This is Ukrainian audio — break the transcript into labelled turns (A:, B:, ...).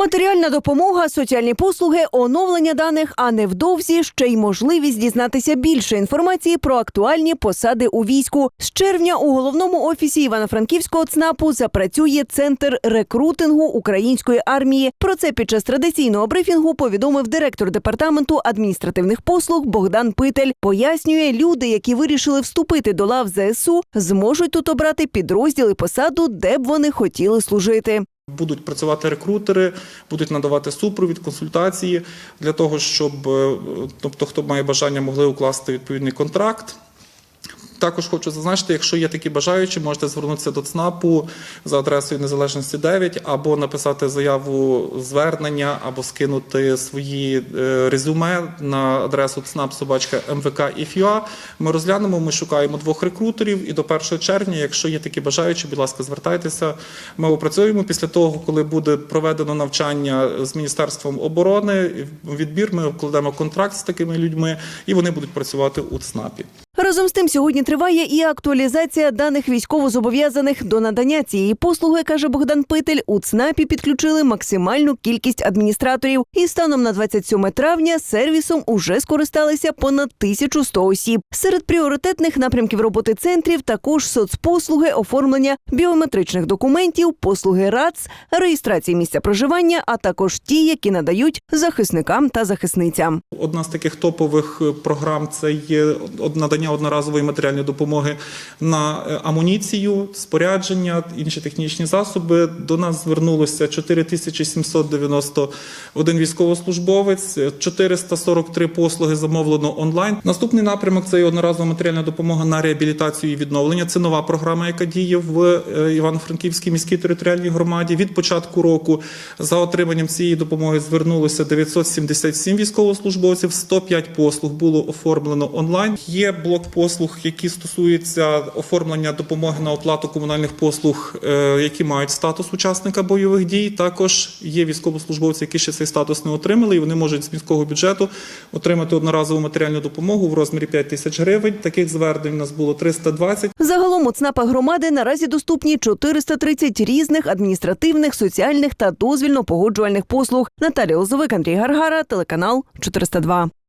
A: Матеріальна допомога, соціальні послуги, оновлення даних, а невдовзі ще й можливість дізнатися більше інформації про актуальні посади у війську. З червня у головному офісі Івано-Франківського ЦНАПу запрацює центр рекрутингу української армії. Про це під час традиційного брифінгу повідомив директор департаменту адміністративних послуг Богдан Питель. Пояснює, люди, які вирішили вступити до лав ЗСУ, зможуть тут обрати підрозділ і посаду, де б вони хотіли служити.
B: Будуть працювати рекрутери, будуть надавати супровід, консультації для того, щоб е, тобто, хто має бажання, могли укласти відповідний контракт. Також хочу зазначити, якщо є такі бажаючі, можете звернутися до ЦНАПу за адресою Незалежності 9, або написати заяву звернення, або скинути свої е, резюме на адресу ЦНАП собачка МВК Ми розглянемо. Ми шукаємо двох рекрутерів, і до 1 червня, якщо є такі бажаючі, будь ласка, звертайтеся. Ми опрацюємо після того, коли буде проведено навчання з Міністерством оборони. Відбір ми вкладемо контракт з такими людьми, і вони будуть працювати у ЦНАПі.
A: Разом з тим, сьогодні триває і актуалізація даних військовозобов'язаних до надання цієї послуги, каже Богдан Питель. У ЦНАПі підключили максимальну кількість адміністраторів. І станом на 27 травня сервісом уже скористалися понад 1100 осіб. Серед пріоритетних напрямків роботи центрів також соцпослуги, оформлення біометричних документів, послуги РАЦ, реєстрації місця проживання, а також ті, які надають захисникам та захисницям.
B: Одна з таких топових е, програм це є од- надання одноразової матеріальної допомоги на е, амуніцію, спорядження, інші технічні засоби. До нас звернулося 4791 військовослужбовець, е, 443 послуги замовлено онлайн. Наступний напрямок це одноразова матеріальна допомога на реабілітацію і відновлення. Це нова програма, яка діє в е, Івано-Франківській міській територіальній громаді. Від початку року за отриманням цієї допомоги звернулося 977 військовослужбовців. 105 послуг було оформлено онлайн. Є блок послуг, які стосуються оформлення допомоги на оплату комунальних послуг, е, які мають статус учасника бойових дій. Також є військовослужбовці, які ще цей статус не отримали, і вони можуть з міського бюджету отримати одноразову матеріальну допомогу в розмірі 5 тисяч гривень. Таких звернень у нас було 320.
A: Загалом у ЦНАПах громади наразі доступні 430 різних адміністративних, соціальних та дозвільно-погоджувальних послуг. Наталія Лозовик, Андрій Гаргара, телеканал 402.